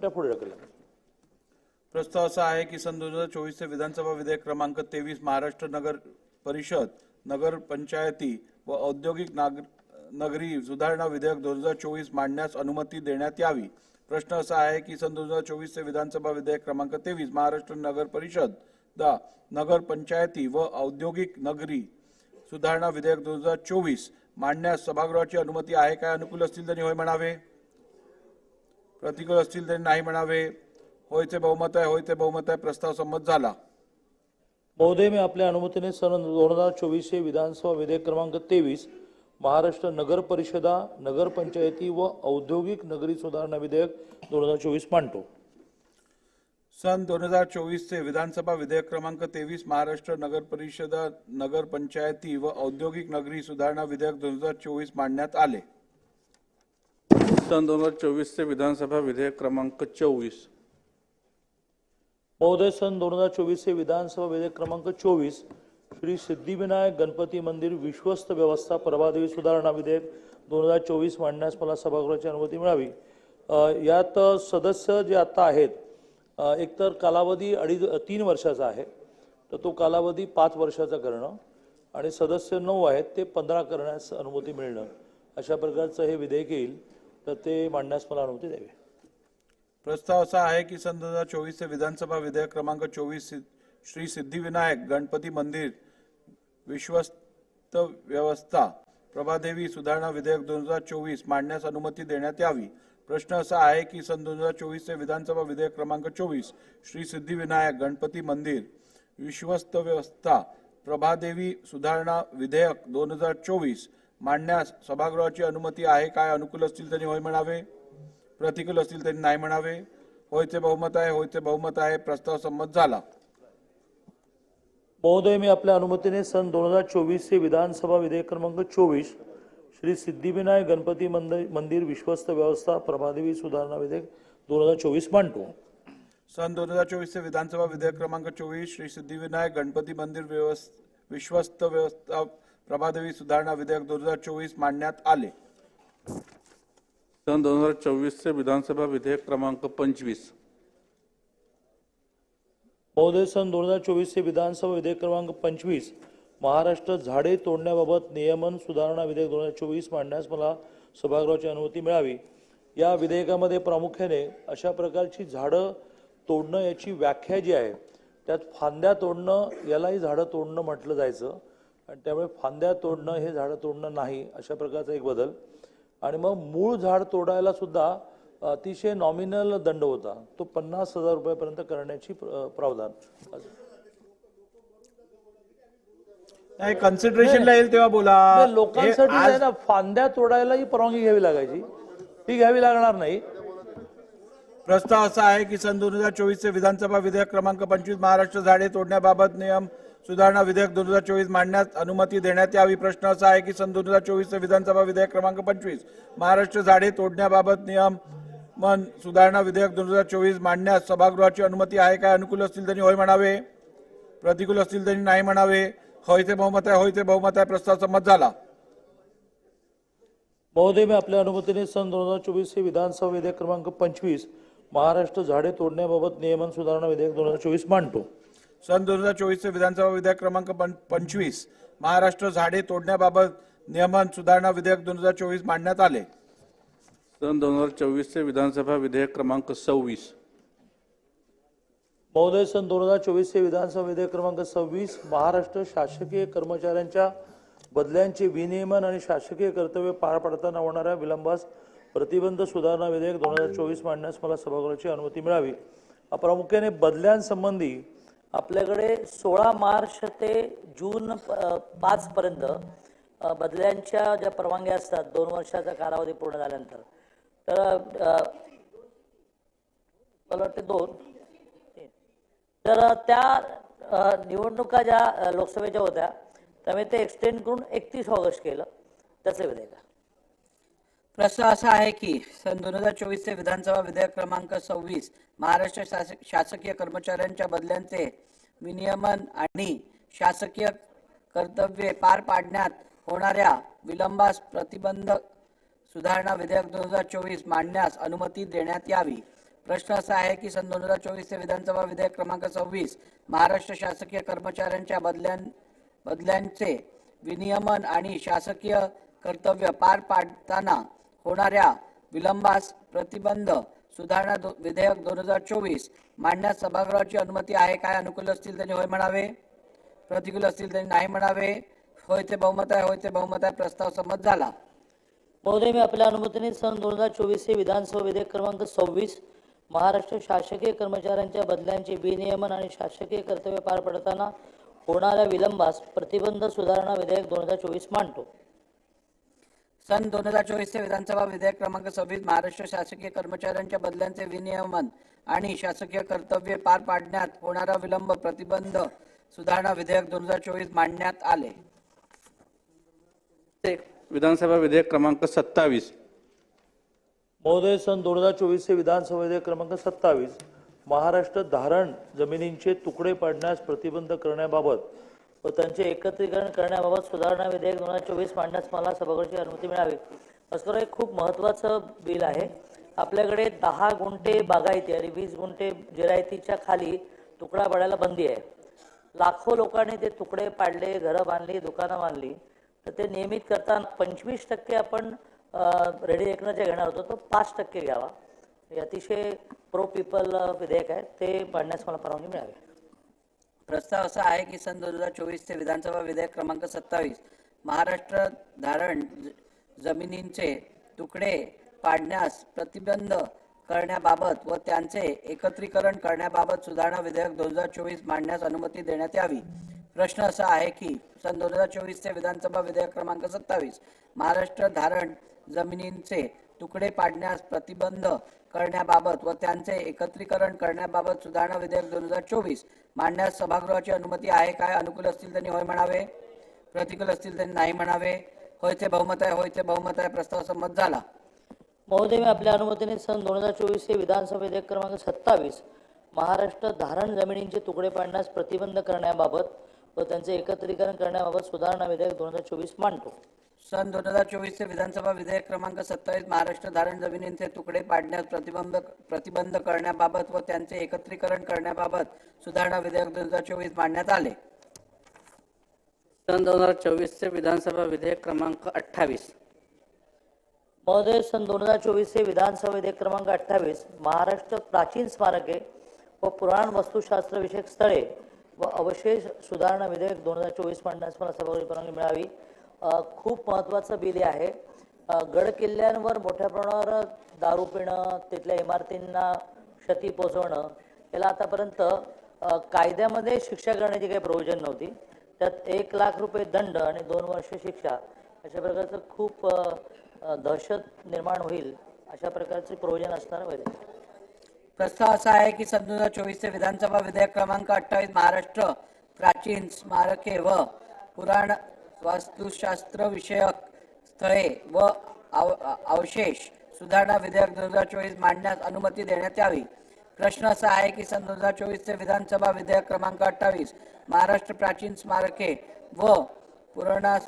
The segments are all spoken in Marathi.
पुढे ढकलला. प्रस्ताव असा आहे की सन दोन हजार चोवीसचे विधानसभा विधेयक क्रमांक तेवीस महाराष्ट्र नगर परिषद नगर पंचायती व औद्योगिक नाग नगरी सुधारणा विधेयक दोन हजार चोवीस मांडण्यास अनुमती देण्यात यावी. प्रश्न असा आहे की सन दोन हजार चोवीसचे विधानसभा विधेयक क्रमांक तेवीस महाराष्ट्र नगर परिषद दा नगर पंचायती व औद्योगिक नगरी सुधारणा विधेयक दोन हजार चोवीस मांडण्यास सभागृहाची अनुमती आहे काय? अनुकूल असतील त्यांनी होय म्हणावे. प्रतिकूल असतील त्यांनी नाही म्हणावे. होयचे बहुमत आहे होयचे बहुमत आहे प्रस्ताव संमत झाला. महोदय मी आपल्या अनुमतीने सन दोन हजार चोवीसचे विधानसभा विधेयक क्रमांक तेवीस महाराष्ट्र नगर परिषदा नगर पंचायती व औद्योगिक नगरी सुधारणा विधेयक दोन हजार चोवीस मांडतो. सन दोन हजार चोवीसचे विधानसभा विधेयक क्रमांक तेवीस महाराष्ट्र नगर परिषदा नगर पंचायती व औद्योगिक नगरी सुधारणा विधेयक दोन हजार चोवीस मांडण्यात आले. सन दोन हजार चोवीसचे विधानसभा विधेयक क्रमांक चोवीस. महोदय सन दोन हजार चोवीसचे विधानसभा विधेयक क्रमांक चोवीस श्री सिद्धिविनायक गणपती मंदिर विश्वस्त व्यवस्था प्रभादेवी सुधारणा विधेयक दोन हजार चोवीस मांडण्यास मला सभागृहाची अनुमती मिळावी. यात सदस्य जे आता आहेत एकतर कालावधी अडीच तीन वर्षाचा आहे तर तो कालावधी पाच वर्षाचा करणं आणि सदस्य नऊ आहेत ते पंधरा करण्यास अनुमती मिळणं. अशा प्रकारचं हे विधेयक येईल. तर ते मांडण्यास मला अनुमती द्यावी. प्रस्ताव असा आहे की सन दोन हजार चोवीसचे विधानसभा विधेयक क्रमांक चोवीस श्री सिद्धिविनायक गणपती मंदिर विश्वस्त व्यवस्था प्रभादेवी सुधारणा विधेयक दोन हजार चोवीस मांडण्यास अनुमती देण्यात यावी. प्रश्न असा आहे की सन दोन हजार चोवीसचे विधानसभा विधेयक क्रमांक चोवीस श्री सिद्धिविनायक गणपती मंदिर विश्वस्त व्यवस्था प्रभादेवी सुधारणा विधेयक दोन हजार चोवीस मांडण्यास सभागृहाची अनुमती आहे काय? अनुकूल असतील त्यांनी होय म्हणावे. प्रतिकूल असतील त्यांनी नाही म्हणावे. होयचे बहुमत आहे होयचे बहुमत आहे. प्रस्ताव संमत झाला. महोदय मी आपल्या अनुमतीने सन दोन हजार चोवीसचे विधानसभा विधेयक क्रमांक चोवीस श्री सिद्धिविनायक गणपती मंदिर मंदिर विश्वस्त व्यवस्था प्रभादेवी सुधारणा विधेयक दोन हजार चोवीस मांडतो. सन दोन हजार चोवीसचे विधानसभा विधेयक क्रमांक चोवीस श्री सिद्धिविनायक गणपती मंदिर व्यवस विश्वस्त व्यवस्था प्रभादेवी सुधारणा विधेयक दोन हजार चोवीस मांडण्यात आले. सन दोन हजार चोवीसचे विधानसभा विधेयक क्रमांक पंचवीस. महोदय सन दोन हजार चोवीसचे विधानसभा विधेयक क्रमांक पंचवीस. महाराष्ट्र झाडे तोडण्याबाबत नियमन सुधारणा विधेयक दोन हजार चोवीस मांडण्यास मला सभागृहाची अनुमती मिळावी. या विधेयकामध्ये प्रामुख्याने अशा प्रकारची झाडं तोडणं याची व्याख्या जी आहे त्यात फांद्या तोडणं यालाही झाडं तोडणं म्हटलं जायचं. आणि त्यामुळे फांद्या तोडणं हे झाडं तोडणं नाही अशा प्रकारचा एक बदल. आणि मग मूळ झाड तोडायला सुद्धा अतिशय नॉमिनल दंड होता. तो पन्नास हजार रुपयापर्यंत करण्याची प्र- प्रावधान. नाही कन्सिडरेशनला येईल तेव्हा बोला. लोकांसाठी आज- आहे ना फांद्या तोडायलाही परवानगी घ्यावी लागायची. ती घ्यावी लागणार नाही. प्रस्ताव असा आहे की सन दोन हजार चोवीसचे विधानसभा विधेयक क्रमांक पंचवीस महाराष्ट्र झाडे तोडण्याबाबत नियम सुधारणा विधेयक दोन हजार चोवीस मांडण्यास अनुमती देण्यात यावी. प्रश्न असा आहे की सन दोन हजार चोवीसचे विधानसभा विधेयक क्रमांक पंचवीस महाराष्ट्र झाडे तोडण्याबाबत नियम मन सुधारणा विधेयक दोन हजार चोवीस मांडण्यास सभागृहाची अनुमती आहे काय? अनुकूल असतील त्यांनी होय म्हणावे. प्रतिकूल असतील त्यांनी नाही म्हणावे. होयचे बहुमत आहे होयचे बहुमत आहे. प्रस्ताव संमत झाला. महोदय मी आपल्या अनुमतीने सन दोन हजार चोवीस हे विधानसभा विधेयक क्रमांक पंचवीस महाराष्ट्र झाडे तोडण्याबाबत नियमन सुधारणा विधेयक दोन हजार चोवीस मांडतो. सन दोन हजार चोवीसचे विधानसभा विधेयक क्रमांक पं- पंचवीस महाराष्ट्र झाडे तोडण्याबाबत नियमन सुधारणा विधेयक दोन हजार चोवीस मांडण्यात आले. सन दोन हजार चोवीसचे विधानसभा विधेयक क्रमांक सव्वीस. महोदय सन दोन हजार चोवीसचे विधानसभा विधेयक क्रमांक सव्वीस महाराष्ट्र शासकीय कर्मचाऱ्यांच्या बदल्यांचे विनियमन आणि शासकीय कर्तव्य पार पाडताना होणाऱ्या विलंबास प्रतिबंध सुधारणा विधेयक दोन हजार चोवीस मांडण्यास मला सभागृहाची अनुमती मिळावी. प्रामुख्याने बदल्यांसंबंधी आपल्याकडे सोळा मार्च ते जून पाच पर्यंत बदल्यांच्या ज्या परवानग्या असतात दोन वर्षाचा कालावधी पूर्ण झाल्यानंतर. तर मला वाटते दोन तर त्या निवडणुका ज्या लोकसभेच्या होत्या त्यामुळे ते एक्सटेंड करून एकतीस ऑगस्ट केलं. त्याचं विधेयक. प्रश्न असा आहे की सन दोन हजार चोवीसचे विधानसभा विधेयक क्रमांक सव्वीस महाराष्ट्र शासक शासकीय कर्मचाऱ्यांच्या बदल्यांचे विनियमन आणि शासकीय कर्तव्ये पार पाडण्यात होणाऱ्या विलंबास प्रतिबंध सुधारणा विधेयक दोन हजार चोवीस मांडण्यास अनुमती देण्यात यावी. प्रश्न असा आहे की सन दोन हजार चोवीसचे विधानसभा विधेयक क्रमांक सव्वीस महाराष्ट्र शासकीय कर्मचाऱ्यांच्या बदल्यां बदल्यांचे विनियमन आणि शासकीय कर्तव्य पार पाडताना होणाऱ्या विलंबास प्रतिबंध सुधारणा दो- विधेयक दोन हजार चोवीस मांडण्यास सभागृहाची अनुमती आहे काय? अनुकूल असतील त्यांनी होय म्हणावे. प्रतिकूल असतील त्यांनी नाही म्हणावे. होय ते बहुमत आहे होय ते बहुमत आहे. प्रस्ताव संमत झाला. महोदय मी आपल्या अनुमतीने सन दोन हजार चोवीस हे विधानसभा विधेयक क्रमांक सव्वीस महाराष्ट्र शासकीय कर्मचाऱ्यांच्या बदल्यांचे विनियमन आणि शासकीय कर्तव्य पार पडताना होणाऱ्या विलंबास प्रतिबंध सुधारणा विधेयक दोन हजार चोवीस मांडतो. सन दोन हजार चोवीसचे विधानसभा विधेयक क्रमांक सव्वीस महाराष्ट्र शासकीय कर्मचाऱ्यांच्या बदल्यांचे विनियमन आणि शासकीय कर्तव्य पार पाडण्यात होणारा विलंब प्रतिबंध सुधारणा विधेयक दोन हजार चोवीस मांडण्यात आले. विधानसभा विधेयक क्रमांक सत्तावीस. महोदय सन दोन हजार चोवीसचे विधानसभा विधेयक क्रमांक सत्तावीस महाराष्ट्र धारण जमिनींचे तुकडे पाडण्यास प्रतिबंध करण्याबाबत व त्यांचे एकत्रीकरण करण्याबाबत सुधारणा विधेयक दोन हजार चोवीस मांडण्यास मला सभागृहाची अनुमती मिळावी. भास्कर एक खूप महत्त्वाचं बिल आहे. आपल्याकडे दहा गुंठे बागायती आणि वीस गुंठे जिरायतीच्या खाली तुकडा पाडायला बंदी आहे. लाखो लोकांनी ते तुकडे पाडले घरं बांधली दुकानं बांधली. तर ते नियमित करताना पंचवीस टक्के आपण रेडी एकनाच्या घेणार होतो तो पाच टक्के घ्यावा. हे अतिशय प्रो पीपल विधेयक आहे. ते पाडण्यास मला परवानगी मिळावी. प्रस्ताव असा आहे की सन दोन हजार चोवीसचे विधानसभा विधेयक क्रमांक सत्तावीस महाराष्ट्र धारण ज- जमिनींचे तुकडे पाडण्यास प्रतिबंध करण्याबाबत व त्यांचे एकत्रीकरण करण्याबाबत सुधारणा विधेयक दोन हजार चोवीस मांडण्यास अनुमती देण्यात यावी. प्रश्न असा आहे की सन दोन हजार चोवीसचे विधानसभा विधेयक क्रमांक सत्तावीस महाराष्ट्र धारण जमिनींचे तुकडे पाडण्यास प्रतिबंध करण्याबाबत व त्यांचे एकत्रीकरण करण्याबाबत सुधारणा विधेयक दोन हजार चोवीस मांडण्यास सभागृहाची अनुमती आहे काय? अनुकूल असतील त्यांनी होय म्हणावे? प्रतिकूल असतील त्यांनी नाही म्हणावे? होय ते बहुमत आहे होय ते बहुमत आहे प्रस्ताव संमत झाला. महोदय मी आपल्या अनुमतीने सन दोन हजार चोवीस हे विधानसभा विधेयक क्रमांक सत्तावीस महाराष्ट्र धारण जमिनींचे तुकडे पाडण्यास प्रतिबंध करण्याबाबत व त्यांचे एकत्रीकरण करण्याबाबत सुधारणा विधेयक दोन हजार चोवीस मांडतो. सन दोन हजार चोवीसचे विधानसभा विधेयक क्रमांक सत्तावीस महाराष्ट्र धारण जमिनींचे तुकडे पाडण्यास प्रतिबंध प्रतिबंध करण्याबाबत व त्यांचे एकत्रीकरण करण्याबाबत सुधारणा विधेयक दोन हजार चोवीस मांडण्यात आले. सन दोन हजार चोवीसचे विधानसभा विधेयक क्रमांक अठ्ठावीस. महोदय सन दोन हजार चोवीसचे विधानसभा विधेयक क्रमांक अठ्ठावीस महाराष्ट्र प्राचीन स्मारके व पुराण वस्तुशास्त्र विषयक स्थळे व अवशेष सुधारणा विधेयक दोन हजार चोवीस मांडण्यास मला सभागृहाची परवानगी मिळावी. खूप महत्त्वाचं बिल आहे. गड किल्ल्यांवर मोठ्या प्रमाणावर दारू पिणं तिथल्या इमारतींना क्षती पोचवणं याला आतापर्यंत कायद्यामध्ये शिक्षा करण्याची काही प्रोव्हिजन नव्हती. त्यात एक लाख रुपये दंड आणि दोन वर्ष शिक्षा अशा प्रकारचं खूप दहशत निर्माण होईल अशा प्रकारचे प्रोव्हिजन असणार विधेयक प्रस्ताव असा आहे की सन दोन हजार चोवीसचे विधानसभा विधेयक क्रमांक अठ्ठावीस महाराष्ट्र प्राचीन स्मारके व पुराण वास्तुशास्त्र विषयक स्थळे व आव अवशेष सुधारणा विधेयक दोन हजार चोवीस मांडण्यास अनुमती देण्यात यावी. प्रश्न असा आहे की सन दोन हजार चोवीसचे विधानसभा विधेयक क्रमांक अठ्ठावीस महाराष्ट्र प्राचीन स्मारके व पुराणास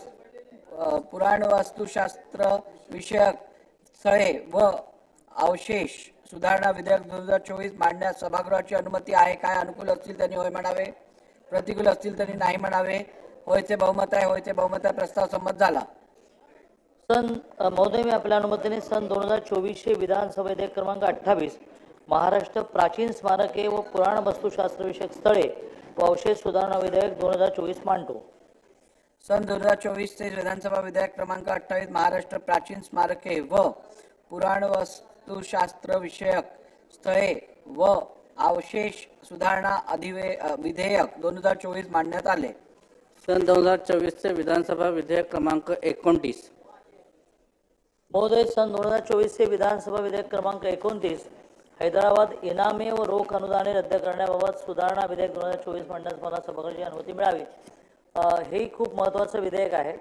पुराण वास्तुशास्त्र विषयक स्थळे व अवशेष सुधारणा विधेयक दोन हजार चोवीस मांडण्यास सभागृहाची अनुमती आहे काय? अनुकूल असतील त्यांनी होय म्हणावे? प्रतिकूल असतील त्यांनी नाही म्हणावे? होय ते बहुमत आहे होय ते बहुमत आहे प्रस्ताव संमत झाला. सन महोदय मी आपल्या अनुमतीने सन दोन हजार चोवीसचे विधानसभा विधेयक क्रमांक अठ्ठावीस महाराष्ट्र प्राचीन स्मारके व पुराण वस्तुशास्त्र विषयक स्थळे व अवशेष सुधारणा विधेयक दोन हजार चोवीस मांडतो. सन दोन हजार चोवीसचे विधानसभा विधेयक क्रमांक अठ्ठावीस महाराष्ट्र प्राचीन स्मारके व पुराण वास्तुशास्त्र विषयक स्थळे व अवशेष सुधारणा अधिवे विधेयक दोन हजार चोवीस मांडण्यात आले. सन दोन हजार चोवीसचे विधानसभा विधेयक क्रमांक एकोणतीस. महोदय सन दोन हजार चोवीसचे विधानसभा विधेयक क्रमांक एकोणतीस हैदराबाद इनामे व रोख अनुदाने रद्द करण्याबाबत सुधारणा विधेयक दोन हजार चोवीस मांडण्यास मला सभागृहाची अनुमती मिळावी. हे हेही खूप महत्त्वाचं विधेयक आहे.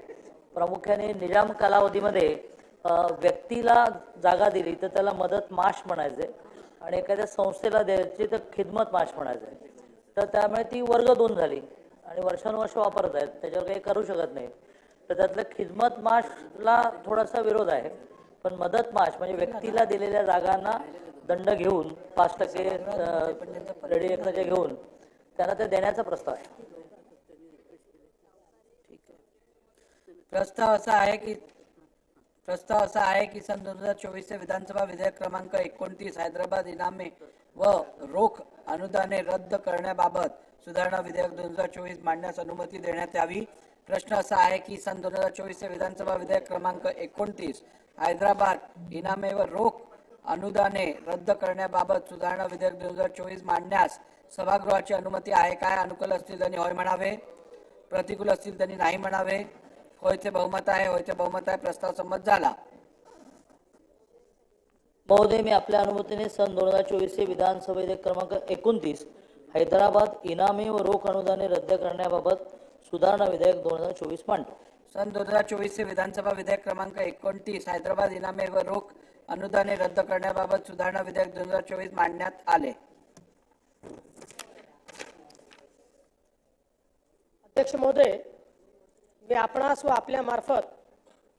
प्रामुख्याने निजाम कालावधीमध्ये व्यक्तीला जागा दिली तर त्याला मदत माश म्हणायचे आणि एखाद्या संस्थेला द्यायची तर खिदमत माश म्हणायचे. तर त्यामुळे ती वर्ग दोन झाली. आणि वर्षानुवर्ष वापरत आहेत त्याच्यावर काही करू शकत नाही तर त्यातलं खिदमत माशला थोडासा विरोध आहे पण मदत माश म्हणजे व्यक्तीला दिलेल्या जागांना दंड घेऊन पाच टक्के रेडी एकराचे घेऊन त्यांना ते देण्याचा प्रस्ताव आहे. प्रस्ताव असा आहे की प्रस्ताव असा आहे की सन दोन हजार चोवीसचे विधानसभा विधेयक क्रमांक एकोणतीस हैदराबाद इनामे व रोख अनुदाने रद्द करण्याबाबत सुधारणा विधेयक दोन हजार चोवीस मांडण्यास अनुमती देण्यात यावी. प्रश्न असा आहे की सन दोन हजार चोवीसचे विधानसभा विधेयक क्रमांक एकोणतीस हैदराबाद इनामे व रोख अनुदाने रद्द करण्याबाबत सुधारणा विधेयक दोन हजार चोवीस मांडण्यास सभागृहाची अनुमती आहे काय? अनुकूल असतील त्यांनी होय म्हणावे. प्रतिकूल असतील त्यांनी नाही म्हणावे. होयचे बहुमत आहे होयचे बहुमत आहे प्रस्ताव संमत झाला. महोदय मी आपल्या अनुमतीने सन दोन हजार चोवीसचे विधानसभा विधेयक क्रमांक एकोणतीस हैदराबाद इनामी व रोख अनुदाने रद्द करण्याबाबत सुधारणा विधेयक दोन हजार चोवीस मांडतो सन दोन हजार चोवीसचे विधानसभा विधेयक क्रमांक एकोणतीस हैदराबाद इनामे व रोख अनुदाने रद्द करण्याबाबत सुधारणा विधेयक दोन हजार चोवीस मांडण्यात आले. अध्यक्ष महोदय मी आपणास व आपल्या मार्फत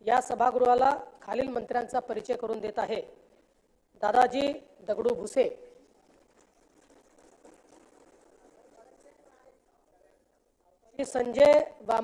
या सभागृहाला खालील मंत्र्यांचा परिचय करून देत आहे. दादाजी दगडू भुसे संजय वाम